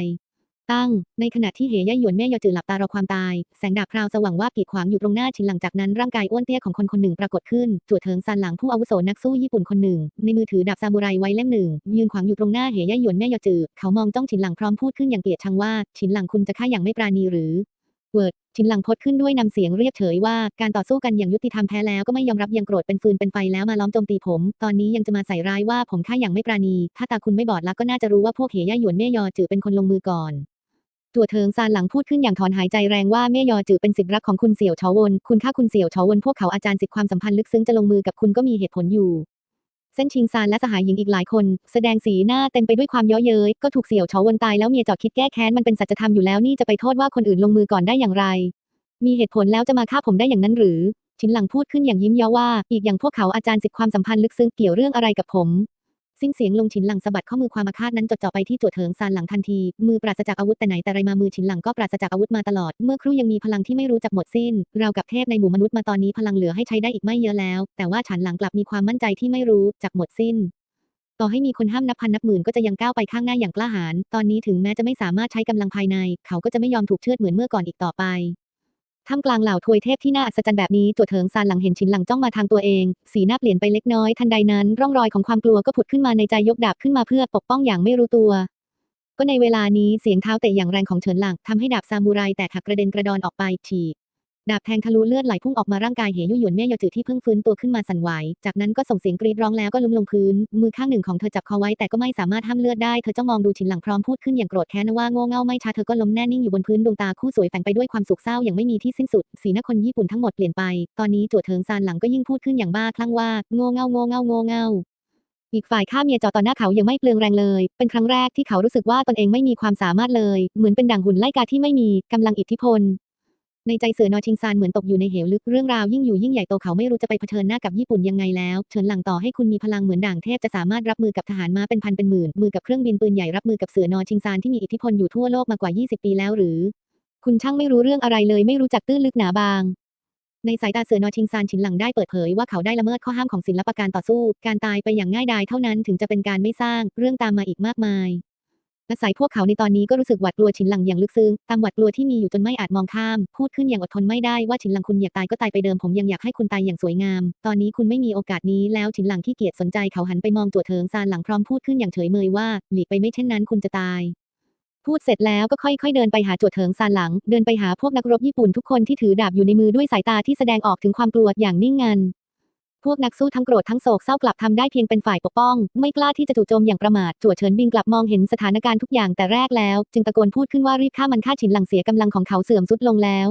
ตั้ง ในขณะที่เหย่าหยวนแม่ยอจือหลับตารอความตาย แสงดาบพราวสว่างว่าบกีดขวางอยู่ตรงหน้าฉินหลังจากนั้นร่างกายอ้วนเตี้ยของคนคนหนึ่งปรากฏขึ้นจั่วเถิงซานหลังผู้อาวุโสนักสู้ญี่ปุ่นคนหนึ่ง ในมือถือดาบซามูไรไว้เล่มหนึ่ง ยืนขวางอยู่ตรงหน้าเหย่าหยวนแม่ยอจือเขามองจ้องฉินหลังพร้อมพูดขึ้นอย่างเกลียดชังว่าฉินหลังคุณจะฆ่าอย่างไม่ปราณีหรือเวิร์ดชินหลังพดขึ้นด้วยนำเสียงเรียบเฉยว่าการต่อสู้กันอย่างยุติธรรมแพ้แล้วก็ไม่ยอมรับยังโกรธเป็นฟืนเป็นไฟแล้วมาล้อมโจมตีผม ตอนนี้ยังจะมาใส่ร้ายว่าผมฆ่าอย่างไม่ปราณี ถ้าตาคุณไม่บอดลักก็น่าจะรู้ว่าพวกเหย่หยวนแม่ยอจือเป็นคนลงมือก่อน ตัวเทิงซานหลังพูดขึ้นอย่างถอนหายใจแรงว่าแม่ยอจือเป็นสิทธิรักของคุณเสี่ยวเฉาวน คุณฆ่าคุณเสี่ยวเฉาวนพวกเขาอาจารย์สิทธิ์ความสัมพันธ์ลึกซึ้งจะลงมือกับคุณก็มีเหตุผลอยู่เส้นชิงซานและสหายหญิงอีกหลายคน แสดงสีหน้าเต็มไปด้วยความเย้อเย้ยก็ถูกเสี่ยวเฉาวนตายแล้วเมียเจาะคิดแก้แค้นมันเป็นสัจธรรมอยู่แล้วนี่จะไปโทษว่าคนอื่นลงมือก่อนได้อย่างไร มีเหตุผลแล้วจะมาฆ่าผมได้อย่างนั้นหรือชินหลังพูดขึ้นอย่างยิ้มเย้าว่า อีกอย่างพวกเขาอาจารย์สิทธิ์ความสัมพันธ์ลึกซึ้งเกี่ยวเรื่องอะไรกับผม สิ้นเสียงลงฉินหลังสะบัดข้อมือความอาฆาตนั้นจดจ่อไปที่จั่วเถิงซานหลังทันที มือปราศจากอาวุธแต่ไหนแต่ไรมามือฉินหลังก็ปราศจากอาวุธมาตลอด เมื่อครู่ยังมีพลังที่ไม่รู้จักหมดสิ้น เรากับเทพในหมู่มนุษย์มาตอนนี้พลังเหลือให้ใช้ได้อีกไม่เยอะแล้ว แต่ว่าฉันหลังกลับมีความมั่นใจที่ไม่รู้จักหมดสิ้นต่อให้มีคนห้ามนับพันนับหมื่นก็จะยังก้าวไปข้างหน้าอย่างกล้าหาญ ตอนนี้ถึงแม้จะไม่สามารถใช้กำลังภายใน เขาก็จะไม่ยอมถูกเชือดเหมือนเมื่อก่อนอีกต่อไป ท่ามกลางเหล่าทวยเทพที่น่าอัศจรรย์แบบนี้ตัวเถิงซานหลังเห็นชินหลังจ้องมาทางตัวเอง สีหน้าเปลี่ยนไปเล็กน้อยทันใดนั้น ร่องรอยของความกลัวก็ผุดขึ้นมาในใจยกดาบขึ้นมาเพื่อปกป้องอย่างไม่รู้ตัว ก็ในเวลานี้เสียงเท้าเตะอย่างแรงของเฉินหลังทำให้ดาบซามูไรแตกหักกระเด็นกระดอนออกไปฉีก ดาบแทงทะลุเลือดไหลพุ่งออกมาร่างกายเหยุ่หยวนแม่ยอจือที่เพิ่งฟื้นตัวขึ้นมาสั่นไหว จากนั้นก็ส่งเสียงกรีดร้องแล้วก็ล้มลงพื้น มือข้างหนึ่งของเธอจับคอไว้แต่ก็ไม่สามารถห้ามเลือดได้ เธอจ้องมองดูฉินหลังพร้อมพูดขึ้นอย่างโกรธแค้นว่าโง่เง่าไม่ช้าเธอก็ล้มแน่นิ่งอยู่บนพื้นดวงตาคู่สวยแฝงไปด้วยความสุขเศร้าอย่างไม่มีที่สิ้นสุด สีหน้าคนญี่ปุ่นทั้งหมดเปลี่ยนไป ตอนนี้จั่วเทิงซานหลังก็ยิ่งพูดขึ้นอย่างบ้าคลั่งว่าโง่เง่าโง่เง่าโง่เง่าอีกฝ่ายฆ่าเมียจอต่อหน้าเขายังไม่เปลืองแรงเลย เป็นครั้งแรกที่เขารู้สึกว่าตนเองไม่มีความสามารถเลย เหมือนเป็นดั่งหุ่นไล่กาที่ไม่มีกำลังอิทธิพล ในใจเสือนอชิงซานเหมือนตกอยู่ในเหวลึกเรื่องราวยิ่งอยู่ยิ่งใหญ่โตเขาไม่รู้จะไปเผชิญหน้ากับญี่ปุ่นยังไงแล้วเฉินหลังต่อให้คุณมีพลังเหมือนด่างเทพจะสามารถรับมือกับทหารม้าเป็นพันเป็นหมื่นมือกับเครื่องบินปืนใหญ่รับมือกับเสือนอชิงซานที่มีอิทธิพลอยู่ทั่วโลกมากว่า 20 ปีแล้วหรือ คุณช่างไม่รู้เรื่องอะไรเลยไม่รู้จักตื้นลึกหนาบางในสายตาเสือนอชิงซานฉินหลังได้เปิดเผยว่าเขาได้ละเมิดข้อห้ามของศิลปการต่อสู้ การตายไปอย่างง่ายดายเท่านั้นถึงจะเป็นการไม่สร้างเรื่องตามมาอีกมากมาย อาศัยพวกเขาในตอนนี้ก็รู้สึกหวาดกลัวฉินหลังอย่างลึกซึ้งตามหวาดกลัวที่มีอยู่จนไม่อาจมองข้าม พูดขึ้นอย่างอดทนไม่ได้ว่าฉินหลังคุณอยากตายก็ตายไปเดิมผมยังอยากให้คุณตายอย่างสวยงาม ตอนนี้คุณไม่มีโอกาสนี้แล้วฉินหลังขี้เกียจสนใจเขาหันไปมองจั่วเถิงซานหลังพร้อมพูดขึ้นอย่างเฉยเมยว่าหลีกไปไม่เช่นนั้นคุณจะตายพูดเสร็จแล้วก็ค่อยๆเดินไปหาจั่วเถิงซานหลัง เดินไปหาพวกนักรบญี่ปุ่นทุกคนที่ถือดาบอยู่ในมือด้วยสายตาที่แสดงออกถึงความกลัวอย่างนิ่งงัน วกนักสู้ทั้งโกรธทั้งโศกเศร้ากลับทำได้เพียงเป็นฝ่ายปกป้อง ไม่กล้าที่จะจู่โจมอย่างประมาทจั่วเฉินบิงกลับมองเห็นสถานการณ์ทุกอย่างแต่แรกแล้ว จึงตะโกนพูดขึ้นว่ารีบฆ่ามันฆ่าฉินหลังเสียกำลังของเขาเสื่อมสุดลงแล้ว